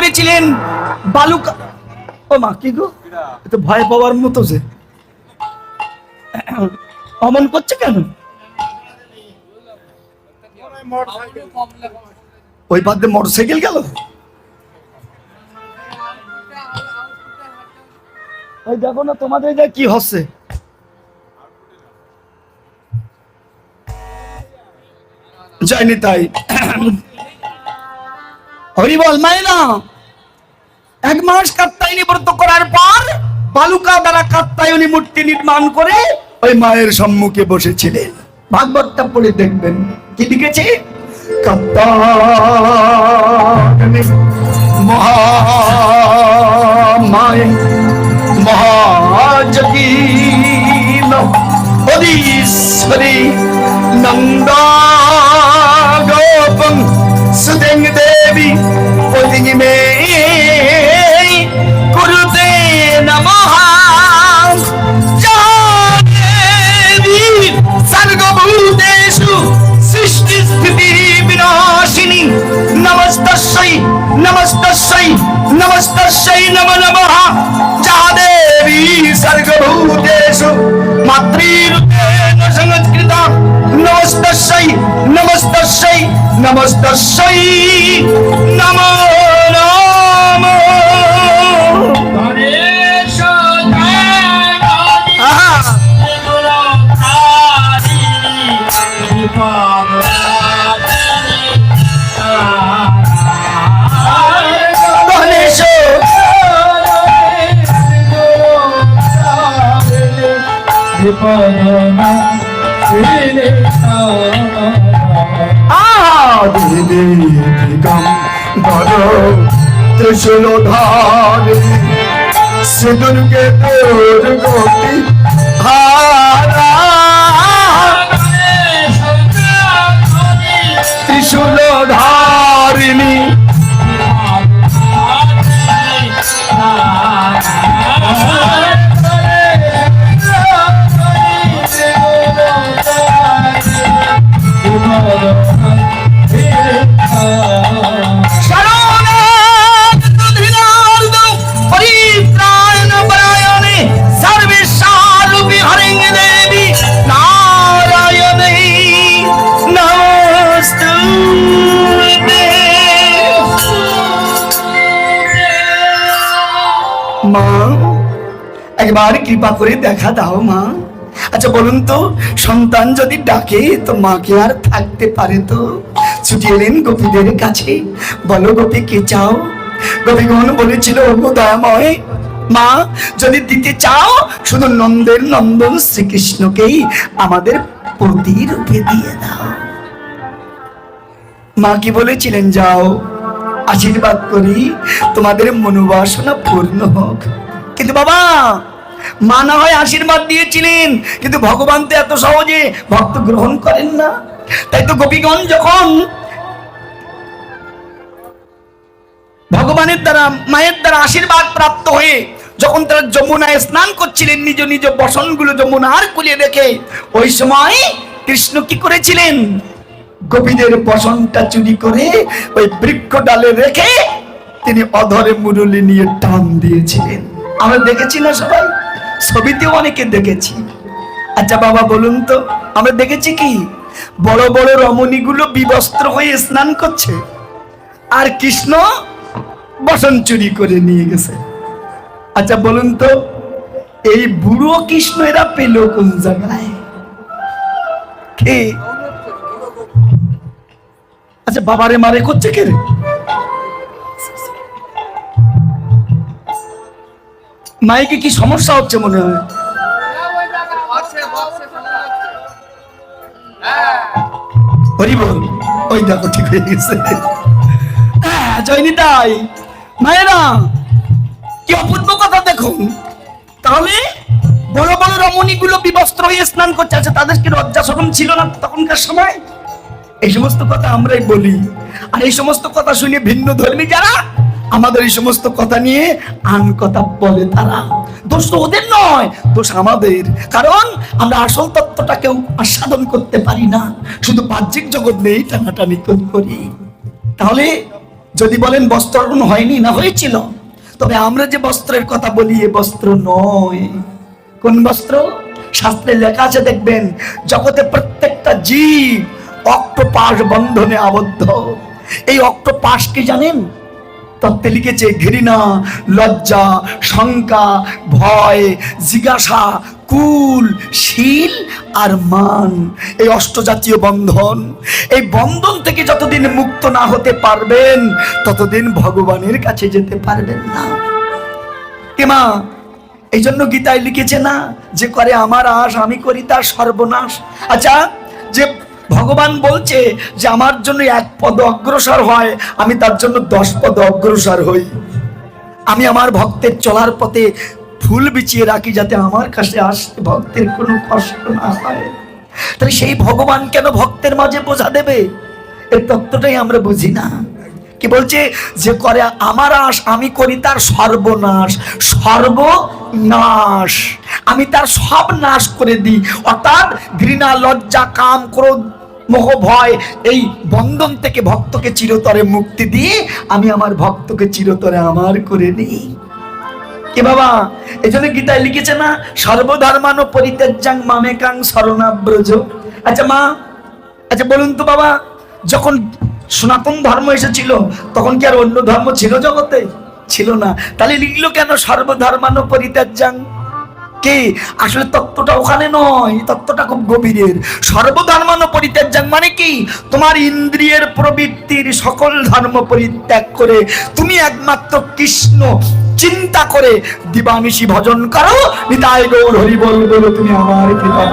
করেছিলেন বালুকা ও মা, কি গো? এ তো ভয় পাওয়ার মতো যে। অমন করছে কেন? ওই বাদ দিয়ে মোটর গেল? ওই দেখো না, তোমাদের যা কি হচ্ছে। যায়নি তাই। হরি বল, মাইনা। এক মাস কাত্তায়নী ব্রত করার পর বালুকা দ্বারা কাত্তায়নী মূর্তি নির্মাণ করে ওই মায়ের সম্মুখে বসেছিলেন। ভাগবতটা পড়ে দেখবেন। কি লিখেছে? কাত্তায়নী মহামায় মহাজগীন হরীশ্বরী নন্দা নমস্তস্যৈ নমো নমঃ। যা দেবী সর্বভূতেষু মাতৃরূপেণ সংস্কৃতা নমস্তস্যৈ নমস্তস্যৈ নমস্তস্যৈ নমো নমঃ। আদিদিগম বড় ত্রিশূল ধারে সে দুর্গে তোর গতি হারা মা। একবার কৃপা করে দেখা দাও মা। আচ্ছা বলুন তো, সন্তান যদি ডাকে, তো মাকে আর থাকতে পারে তো? ছুটি এলেন গোপীদের কাছে। বলো গোপী, কে চাও? গোপীগণ বলেছিল, ওগো দয়াময়, মা, যদি দিতে চাও, শুধু নন্দের নন্দন শ্রীকৃষ্ণকেই আমাদের প্রতিরূপে দিয়ে দাও। মা কি বলেছিলেন, যাও আশীর্বাদ করি, তোমাদের মনোবাসনা পূর্ণ হোক। কিন্তু বাবা, মা না হয় আশীর্বাদ দিয়েছিলেন, কিন্তু ভগবান তো এত সহজে ভক্ত গ্রহণ করেন না। তাই তো গোপীগণ যখন ভগবানের দ্বারা, মায়ের দ্বারা আশীর্বাদ প্রাপ্ত হয়ে যখন তারা যমুনায় স্নান করছিলেন, নিজ নিজ বসনগুলো যমুনার কুলে রেখে, ওই সময় কৃষ্ণ কি করেছিলেন? গোপীদের বসনটা চুরি করে ওই বৃক্ষ ডালে রেখে তিনি অধরে মুরলি নিয়ে টান দিয়েছিলেন। আমরা দেখেছি না সবাই? ছবিতেও অনেকে দেখেছি। আচ্ছা বাবা, বলুন তো, আমরা দেখেছি কি? বড় বড় রমণীগুলো বিবস্ত্র হয়ে স্নান করছে। আর কৃষ্ণ বসন চুরি করে নিয়ে গেছে। আচ্ছা বলুন তো, এই বুড়ো কৃষ্ণ এরা পেল কোন জায়গায়? কে? আচ্ছা বাবারে মারে, করছে কে মাইকে কি সমস্যা হচ্ছে মনে হয়? হয়ে গেছে। জয়নি তাই। মায়েরা, কি অপূর্ব কথা দেখুন। তাহলে বড় বড় রমণীগুলো বিবস্ত্র হয়ে স্নান করছে লজ্জা শরম ছিল না তখনকার সময়? এই সমস্ত কথা আমরাই বলি। আর এই সমস্ত কথা শুনে ভিন্ন ধর্মী যারা, আমাদের এই সমস্ত কথা নিয়ে আন কথা বলে তারা। দোষ তো ওদের নয়, দোষ আমাদের। কারণ আমরা আসল তত্ত্বটা কেউ আস্বাদন করতে পারি না। শুধু বাহ্যিক জগৎ নেই টানাটানি করি তাহলে যদি বলেন বস্ত্র বস্ত্রারোহণ হয়নি, না হয়েছিল? তবে আমরা যে বস্ত্রের কথা বলি, এ বস্ত্র নয়। কোন বস্ত্র? শাস্ত্রে লেখা আছে, দেখবেন, জগতে প্রত্যেকটা জীব অক্টোপাস বন্ধনে আবদ্ধ। এই অক্টোপাস কি জানেন? তত্ত্বে লিখেছে ঘৃণা, লজ্জা, শঙ্কা, ভয়, জিজ্ঞাসা, কুল, শীল আর মান। এই অষ্টজাতীয় বন্ধন। এই বন্ধন থেকে যতদিন মুক্ত না হতে পারবেন, ততদিন ভগবানের কাছে যেতে পারবেন না। কেমা এই জন্য গীতায় লিখেছে না, যে করে আমার আশ আমি করি তার সর্বনাশ। আচ্ছা যে ভগবান বলছে যে আমার জন্য এক পদ অগ্রসর হয়, আমি তার জন্য দশ পদ অগ্রসর হই। আমি আমার ভক্তের চলার পথে ফুল বিছিয়ে রাখি যাতে আমার কাছে আসতে ভক্তের কোনো কষ্ট না হয়। তাহলে সেই ভগবান কেন ভক্তের মাঝে বোঝা দেবে? এর তত্ত্বটাই আমরা বুঝি না। কি বলছে? যে করে আমার আশ, আমি করি তার সর্বনাশ। সর্বনাশ। আমি তার সব নাশ করে দিই। অর্থাৎ ঘৃণা, লজ্জা, কাম, ক্রোধ মোহ ভয়, এই বন্ধন থেকে ভক্তকে চিরতরে মুক্তি দিয়ে আমি আমার ভক্তকে চিরতরে আমার করে নিই। কি বাবা? এই জন্য গীতায় লিখেছে না, সর্বধর্মান পরিত্যাজ্যাং মামেকাং শরণাব্রজ। আচ্ছা মা আচ্ছা বলুন তো বাবা, যখন সনাতন ধর্ম এসেছিল, তখন কি আর অন্য ধর্ম ছিল জগতে? ছিল না। তাহলে লিখলো কেন সর্বধর্মান পরিত্যাজ্যাং কে? আসলে তত্ত্বটা ওখানে নয় তত্ত্বটা খুব গভীরের। সর্বধর্মানো পরিত্যাগ মানে কি? তোমার ইন্দ্রিয়ের প্রবৃত্তির সকল ধর্ম পরিত্যাগ করে তুমি একমাত্র কৃষ্ণ। চিন্তা করে দিবানিশি ভজন করো, নিতাই গৌর হরি বল তুমি আমার কৃপা।